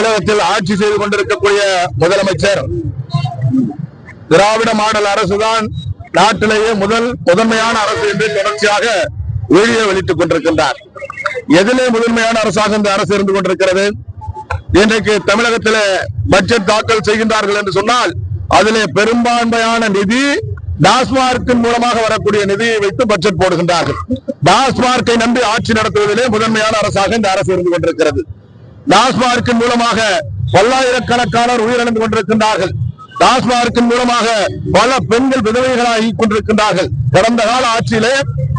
தமிழகத்தில் ஆட்சி செய்து கொண்டிருக்கக்கூடிய முதலமைச்சர். திராவிட மாடல் அரசுதான் நாட்டிலேயே முதல் முதன்மையான அரசு என்று தொடர்ச்சியாக வீடியோ வெளியிட்டுக் கொண்டிருக்கின்றார். எதிலே முதன்மையான அரசாக இந்த அரசு இருந்து கொண்டிருக்கிறது. இன்றைக்கு தமிழகத்தில் பட்ஜெட் தாக்கல் செய்கின்றார்கள் என்று சொன்னால் அதிலே பெரும்பான்மையான நிதி டாஸ்மார்க்கின் மூலமாக வரக்கூடிய நிதியை வைத்து பட்ஜெட் போடுகின்றார்கள். டாஸ்மார்க்கை நம்பி ஆட்சி நடத்துவதிலே முதன்மையான அரசாக இந்த அரசு இருந்து கொண்டிருக்கிறது. டாஸ்மார்க்கின் மூலமாக பல்லாயிரக்கணக்கானோர் உயிரிழந்து கொண்டிருக்கின்றார்கள். டாஸ்மார்க்கின் மூலமாக பல பெண்கள் விதவைகளாகி கொண்டிருக்கின்றார்கள். கடந்த கால ஆட்சியிலே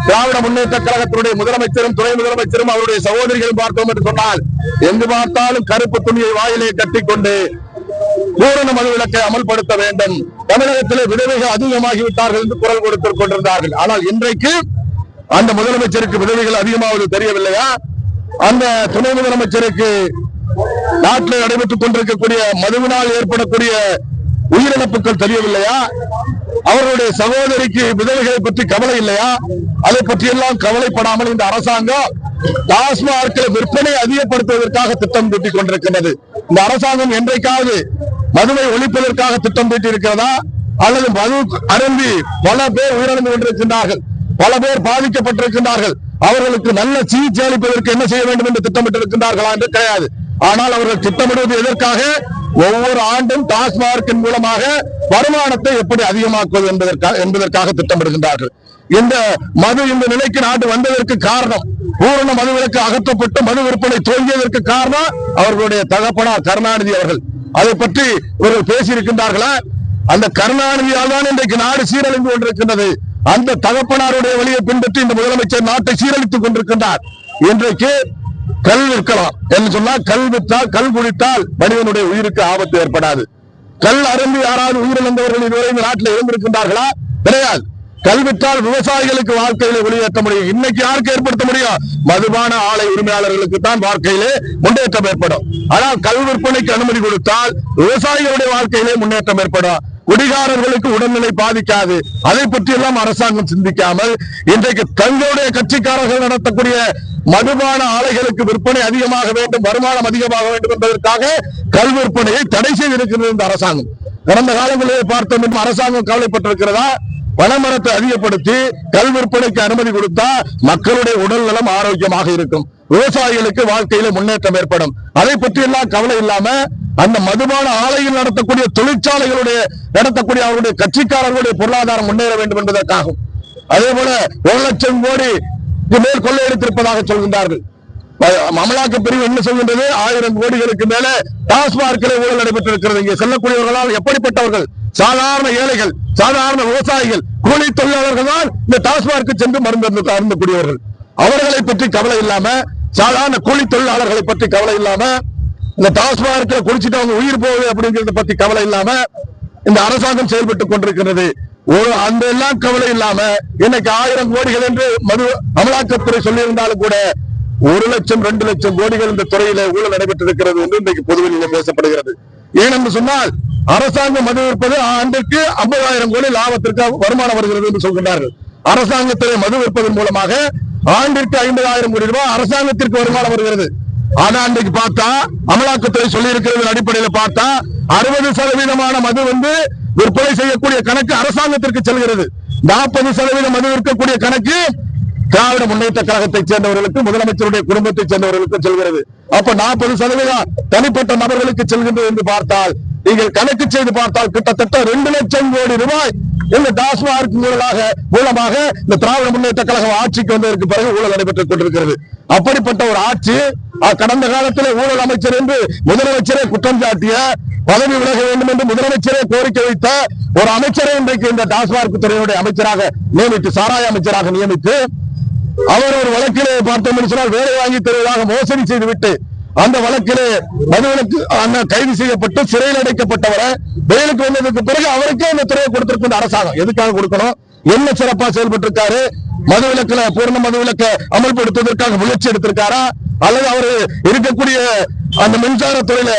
திராவிட முன்னேற்ற கழகத்தினுடைய முதலமைச்சரும் துணை முதலமைச்சரும் அவருடைய சகோதரிகளும் பார்த்தோம் என்று சொன்னால் எங்கு பார்த்தாலும் கருப்பு துணியை வாயிலே கட்டிக்கொண்டு பூரண மது விலக்கை அமல்படுத்த வேண்டும். தமிழகத்திலே விதவைகள் அதிகமாகிவிட்டார்கள் என்று குரல் கொடுத்துக் கொண்டிருந்தார்கள். ஆனால் இன்றைக்கு அந்த முதலமைச்சருக்கு விதவைகள் அதிகமாவது தெரியவில்லையா? அந்த துணை முதலமைச்சருக்கு நாட்டில் நடைபெற்றுக் கொண்டிருக்கக்கூடிய மதுவினால் ஏற்படக்கூடிய உயிரிழப்புகள் தெரியவில்லையா? அவர்களுடைய சகோதரிக்கு விதவைகளை பற்றி கவலை இல்லையா? அதை பற்றியெல்லாம் கவலைப்படாமல் இந்த அரசாங்கம் டாஸ்மார்க்கில் விற்பனை அதிகப்படுத்துவதற்காக திட்டம் தீட்டிக் கொண்டிருக்கின்றது. இந்த அரசாங்கம் என்றைக்காவது மதுவை ஒழிப்பதற்காக திட்டம் தீட்டி இருக்கிறதா அல்லது மது அருந்தி பல பேர் உயிரிழந்து கொண்டிருக்கின்றார்கள். பல பேர் பாதிக்கப்பட்டிருக்கின்றார்கள். அவர்களுக்கு நல்ல சிகிச்சை அளிப்பதற்கு என்ன செய்ய வேண்டும் என்று திட்டமிட்டிருக்கின்றார்களா என்று கிடையாது. ஆனால் அவர்கள் திட்டமிடுவது எதற்காக? ஒவ்வொரு ஆண்டும் டாஸ்மார்க்கின் மூலமாக வருமானத்தை எப்படி அதிகமாக்குவது என்பதற்காக என்பதற்காக திட்டமிடுகின்றார்கள். இந்த மது இந்த நிலைக்கு நாடு வந்ததற்கு காரணம் பூரண மதுவிலக்கு அகற்றப்பட்டு மது விற்பனை துவங்கியதற்கு காரணம் அவர்களுடைய தகப்பனார் கருணாநிதி அவர்கள். அதை பற்றி இவர்கள் பேசியிருக்கின்றார்களா? அந்த கருணாநிதியால் தான் இன்றைக்கு நாடு சீரழிந்து கொண்டிருக்கின்றது. அந்த தகப்பனாருடைய வழியை பின்பற்றி இந்த முதலமைச்சர் நாட்டை சீரழித்துக் கொண்டிருக்கின்றார். இன்றைக்கு கல் விற்கலாம். என்று சொன்னால் கல் விற்றால் கல் குடித்தால் மனிதனுடைய உயிருக்கு ஆபத்து ஏற்படாது. கல் அருந்தி யாராவது உயிரிழந்தவர்கள் இதுவரை இந்த நாட்டில் இருந்திருக்கின்றார்களா? கிடையாது. கல் விவசாயிகளுக்கு வாழ்க்கையில வெளியேற்ற முடியும். இன்னைக்கு யாருக்கு ஏற்படுத்த முடியும்? மதுபான ஆலை உரிமையாளர்களுக்கு தான் வாழ்க்கையிலே முன்னேற்றம் ஏற்படும். ஆனால் கல் விற்பனைக்கு அனுமதி கொடுத்தால் விவசாயிகளுடைய வாழ்க்கையிலே முன்னேற்றம் ஏற்படும். குடிகாரர்களுக்கு உடல்நிலை பாதிக்காது. அதை பற்றி எல்லாம் அரசாங்கம் சிந்திக்காமல் இன்றைக்கு தங்களுடைய கட்சிக்காரர்கள் நடத்தக்கூடிய மதுபான ஆலைகளுக்கு விற்பனை அதிகமாக வேண்டும் வருமானம் அதிகமாக வேண்டும் என்பதற்காக கல் விற்பனையை தடை செய்திருக்கிறது இந்த அரசாங்கம். கடந்த காலங்களிலே பார்த்தோம் என்று அரசாங்கம் கவலைப்பட்டிருக்கிறதா? பணமரத்தை அதிகப்படுத்தி கல் விற்பனைக்கு அனுமதி கொடுத்தா மக்களுடைய உடல் நலம் ஆரோக்கியமாக இருக்கும். விவசாயிகளுக்கு வாழ்க்கையில முன்னேற்றம் ஏற்படும். அதை பற்றி எல்லாம் கவலை இல்லாம அந்த மதுபான ஆலையில் நடத்தக்கூடிய தொழிற்சாலைகளுடைய நடத்தக்கூடிய அவருடைய கட்சிக்காரர்களுடைய பொருளாதாரம் முன்னேற வேண்டும் என்பதற்காகும் அதே போல ஒரு லட்சம் கோடி மேல் கொள்ளையடித்திருப்பதாக சொல்கின்றார்கள். அமலாக்க பிரிவு என்ன சொல்கின்றது? ஆயிரம் கோடிகளுக்கு மேல டாஸ்மார்க்கில் ஊழல் நடைபெற்றிருக்கிறது. இங்கே செல்லக்கூடியவர்களால் எப்படிப்பட்டவர்கள்? சாதாரண ஏழைகள் சாதாரண விவசாயிகள் கூலி தொழிலாளர்கள் தான் இந்த டாஸ்மார்க்கு சென்று மருந்து அருந்தக்கூடியவர்கள். அவர்களை பற்றி கவலை இல்லாம சாதாரண கூலி தொழிலாளர்களை பற்றி கவலை இல்லாம இந்த டாஸ்மார்க்ல குடிச்சிட்டு அவங்க உயிர் போகுது அப்படிங்கறத பத்தி கவலை இல்லாம இந்த அரசாங்கம் செயல்பட்டுக் கொண்டிருக்கிறது. ஒரு அந்த எல்லாம் கவலை இல்லாம இன்னைக்கு ஆயிரம் கோடிகள் என்று மது அமலாக்கத்துறை சொல்லியிருந்தாலும் கூட ஒரு லட்சம் ரெண்டு லட்சம் கோடிகள் இந்த துறையில ஊழல் நடைபெற்றிருக்கிறது என்று இன்றைக்கு பொதுவெளியில பேசப்படுகிறது. ஏனென்று சொன்னால் அரசாங்கம் மது விற்பது ஆண்டுக்கு ஐம்பதாயிரம் கோடி லாபத்திற்கு வருமானம் வருகிறது என்று சொல்கின்றார்கள். அரசாங்கத்திலே மது விற்பதன் மூலமாக ஆண்டிற்கு ஐம்பதாயிரம் கோடி ரூபாய் அரசாங்கத்திற்கு வருமானம் வருகிறது. ஆனா அன்றைக்கு பார்த்தா அமலாக்கத்துறை சொல்லி இருக்கிறது அடிப்படையில் பார்த்தா அறுபது சதவீதமான மது வந்து விற்பனை செய்யக்கூடிய கணக்கு அரசாங்கத்திற்கு செல்கிறது. நாற்பது சதவீதம் மது விற்கக்கூடிய கணக்கு திராவிட முன்னேற்ற கழகத்தைச் சேர்ந்தவர்களுக்கு முதலமைச்சருடைய குடும்பத்தைச் சேர்ந்தவர்களுக்கு செல்கிறது. அப்ப நாற்பது சதவீதம் தனிப்பட்ட நபர்களுக்கு செல்கின்றது என்று பார்த்தால் நீங்கள் கணக்கு செய்து பார்த்தால் கிட்டத்தட்ட ரெண்டு லட்சம் கோடி ரூபாய் எங்க டாஸ்மார்க் மூலமாக மூலமாக இந்த திராவிட முன்னேற்ற கழகம் ஆட்சிக்கு வந்ததற்கு பிறகு ஊழல் நடைபெற்றுக் கொண்டிருக்கிறது. அப்படிப்பட்ட ஒரு ஆட்சி அஹ், கடந்த காலத்தில் ஊழல் அமைச்சர் என்று முதலமைச்சரே குற்றம் சாட்டிய பதவி விலக வேண்டும் என்று முதலமைச்சரே கோரிக்கை வைத்த ஒரு அமைச்சரை இன்றைக்கு இந்த டாஸ்மார்க் துறையினுடைய அமைச்சராக நியமித்து சாராய அமைச்சராக நியமித்து அவர் ஒரு வழக்கிலே பார்த்தோம் என்று சொன்னால் வேலை வாங்கி தருவதாக மோசடி செய்துவிட்டு அந்த வழக்கிலே மதுவிலக்கு கைது செய்யப்பட்டு சிறையில் அடைக்கப்பட்டவரை வெயிலுக்கு வந்ததுக்கு பிறகு அவருக்கே அந்த துறையை கொடுத்திருக்கின்ற அரசாங்கம். எதுக்காக கொடுக்கணும்? என்ன சிறப்பா செயல்பட்டிருக்காரு? மதுவிலக்குல பூர்ண மதுவிலக்க அமல்படுத்துவதற்காக முயற்சி எடுத்திருக்காரா? அல்லது அவர் இருக்கக்கூடிய அந்த மின்சார துறையில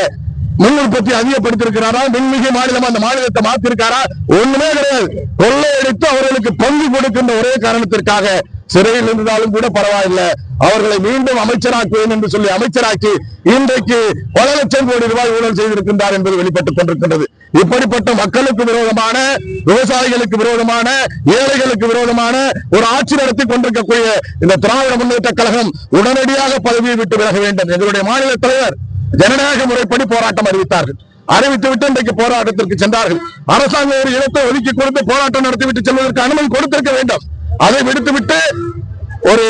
மின் உற்பத்தி அதிகப்படுத்திருக்கிறாரா மின்மிகை மாநிலம் அந்த மாநிலத்தை மாத்திருக்காரா? ஒண்ணுமே கிடையாது. கொள்ளையடித்து அவர்களுக்கு பங்கு கொடுக்கின்ற ஒரே காரணத்திற்காக சிறையில் இருந்தாலும் கூட பரவாயில்லை. அவர்களை மீண்டும் அமைச்சராக்குவேன் என்று சொல்லி அமைச்சராக்கி இன்றைக்கு பல லட்சம் கோடி ரூபாய் ஊழல் செய்திருக்கின்றார் என்பது வெளிப்பட்டுக் கொண்டிருக்கின்றது. இப்படிப்பட்ட மக்களுக்கு விரோதமான விவசாயிகளுக்கு விரோதமான ஏழைகளுக்கு விரோதமான ஒரு ஆட்சி நடத்தி கொண்டிருக்கக்கூடிய இந்த திராவிட முன்னேற்ற கழகம் உடனடியாக பதவியை விட்டு விலக வேண்டும். எங்களுடைய மாநில தலைவர் ஜனநாயக முறைப்படி போராட்டம் அறிவித்தார்கள். அறிவித்து விட்டு இன்றைக்கு போராட்டத்திற்கு சென்றார்கள். அரசாங்கம் ஒரு இடத்தை ஒதுக்கி கொடுத்து போராட்டம் நடத்திவிட்டு செல்வதற்கு அனுமதி கொடுத்திருக்க வேண்டும். அதை விடுத்துவிட்டு ஒரு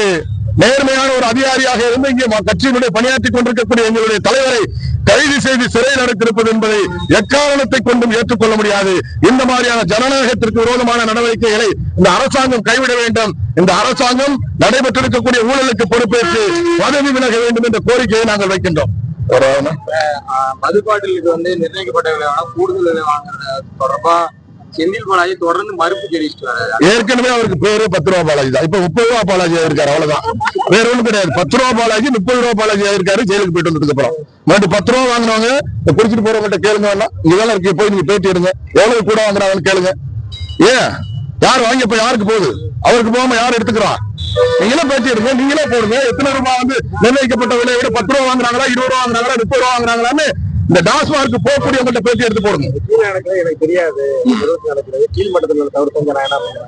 நேர்மையான ஒரு அதிகாரியாக இருந்து இங்கே கட்சியினுடைய பணியாற்றிக் கொண்டிருக்கக்கூடிய எங்களுடைய தலைவரை கைது செய்து சிறையில் அடைத்திருப்பது என்பதை எக்காரணத்தை கொண்டும் ஏற்றுக்கொள்ள முடியாது. இந்த மாதிரியான ஜனநாயகத்திற்கு விரோதமான நடவடிக்கைகளை இந்த அரசாங்கம் கைவிட வேண்டும். இந்த அரசாங்கம் நடைபெற்றிருக்கக்கூடிய ஊழலுக்கு பொறுப்பேற்று பதவி விலக வேண்டும் என்ற கோரிக்கையை நாங்கள் வைக்கின்றோம். மதுபாட்டிலுக்கு வந்து நிர்ணயிக்கப்பட்ட கூடுதல் விலை வாங்குறது தொடர்பா? செந்தில் பாலாஜி தொடர்ந்து மறுப்பு தெரிவிச்சுட்டு வர்றாரு. ஏற்கனவே அவருக்கு பேரு பத்து ரூபா பாலாஜி தான். இப்ப முப்பது ரூபா பாலாஜி ஆயிருக்காரு அவ்வளவுதான். வேற ஒண்ணும் கிடையாது. பத்து ரூபா பாலாஜி முப்பது ரூபா பாலாஜி இருக்காரு ஜெயிலுக்கு போயிட்டு வந்ததுக்கு அப்புறம். மறுபடியும் பத்து ரூபா வாங்கினவங்க குடிச்சிட்டு போறவங்கள்ட்ட கேளுங்க வேணாம் இங்க வேலை இருக்கு போய் நீங்க பேட்டி எடுங்க. எவ்வளவு கூட வாங்குறாங்கன்னு கேளுங்க. ஏன்? யார் வாங்கி இப்ப யாருக்கு போகுது? அவருக்கு போகாம யார் எடுத்துக்கிறான் நீங்களே பேட்டி எடுங்க நீங்களே போடுங்க. எத்தனை ரூபாய் வந்து நிர்ணயிக்கப்பட்ட விலையை விட பத்து ரூபா வாங்குறாங்களா இருபது ரூபா வாங்குறாங்களா முப்பது ரூபா வாங்குறாங்களான்னு இந்த டாஸ்மார்க் போகக்கூடியவங்கள்ட்ட பேட்டி எடுத்து போடுங்க. எனக்கு தெரியாது.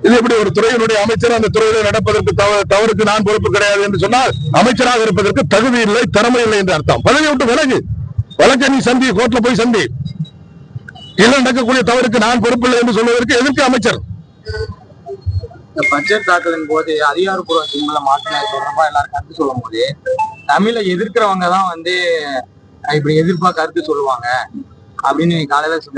இது எப்படி ஒரு துறையினுடைய அமைச்சர் அந்த துறையில நடப்பதற்கு தவ- தவறுக்கு நான் பொறுப்பு கிடையாது என்று சொன்னால் அமைச்சராக இருப்பதற்கு தகுதி இல்லை திறமை இல்லை என்று அர்த்தம். பதவி விட்டு விலகு. வழக்கை நீ சந்தி கோர்ட்ல போய் சந்தி. இல்லை நடக்கக்கூடிய தவறுக்கு நான் பொறுப்பு இல்லை என்று சொல்வதற்கு எதற்கு அமைச்சர்? இந்த பட்ஜெட் தாக்கலின் போது அதிகாரப்பூர்வ சிம்பிள மாற்றினது தொடர்பா எல்லாரும் கருத்து சொல்லும் போது தமிழை எதிர்க்கிறவங்க தான் வந்து இப்படி எதிர்ப்பா கருத்து சொல்லுவாங்க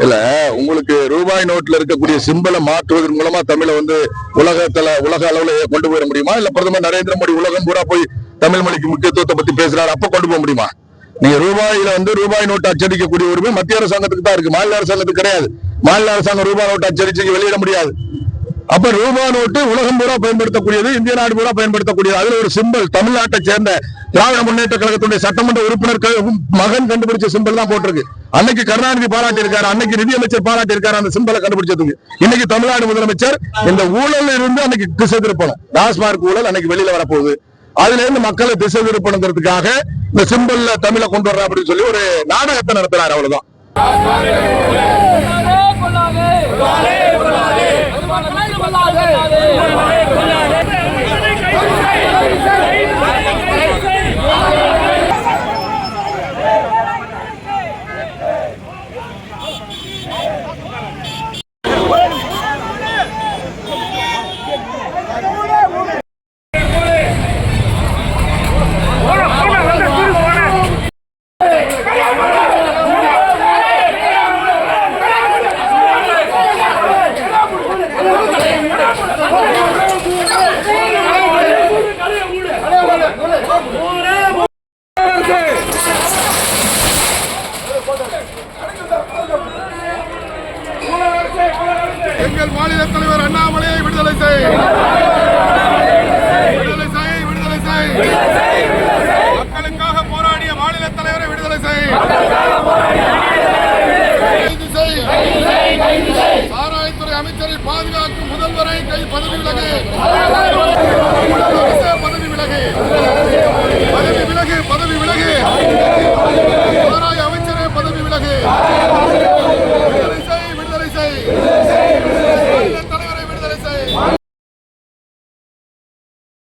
இல்ல உங்களுக்கு ரூபாய் நோட்ல இருக்கக்கூடிய சிம்பலை மாற்றுவதன் மூலமா தமிழை வந்து உலகத்துல உலக அளவுல கொண்டு போயிட முடியுமா? இல்ல பிரதமர் நரேந்திர மோடி உலகம் பூரா போய் தமிழ் மொழிக்கு முக்கியத்துவத்தை பத்தி பேசுறாரு அப்ப கொண்டு போக முடியுமா? நீங்க ரூபாயில வந்து ரூபாய் நோட்டு அச்சடிக்கக்கூடிய உரிமை மத்திய அரசாங்கத்துக்கு தான் இருக்கு மாநில அரசாங்கத்துக்கு கிடையாது. மாநில அரசாங்கம் ரூபாய் நோட்டு அச்சடிச்சு வெளியிட முடியாது. அப்ப ரூபா நோட்டு உலகம் பூரா பயன்படுத்தக்கூடியது இந்திய நாடு பூரா பயன்படுத்தக்கூடியது அதுல ஒரு சிம்பிள் தமிழ்நாட்டை சேர்ந்த திராவிட முன்னேற்ற கழகத்துடைய சட்டமன்ற உறுப்பினர் மகன் கண்டுபிடிச்ச சிம்பிள் தான் போட்டிருக்கு. அன்னைக்கு கருணாநிதி பாராட்டி இருக்காரு அன்னைக்கு நிதியமைச்சர் பாராட்டி இருக்காரு அந்த சிம்பலை கண்டுபிடிச்சதுக்கு. இன்னைக்கு தமிழ்நாடு முதலமைச்சர் இந்த ஊழல் இருந்து அன்னைக்கு திசை திருப்பணும் டாஸ்மார்க் ஊழல் அன்னைக்கு வெளியில வரப்போகுது. அதுல இருந்து மக்களை திசை திருப்பணுங்கிறதுக்காக இந்த சிம்பிள்ல தமிழை கொண்டு வர்ற அப்படின்னு சொல்லி ஒரு நாடகத்தை நடத்துறாரு அவ்வளவுதான். လာတယ်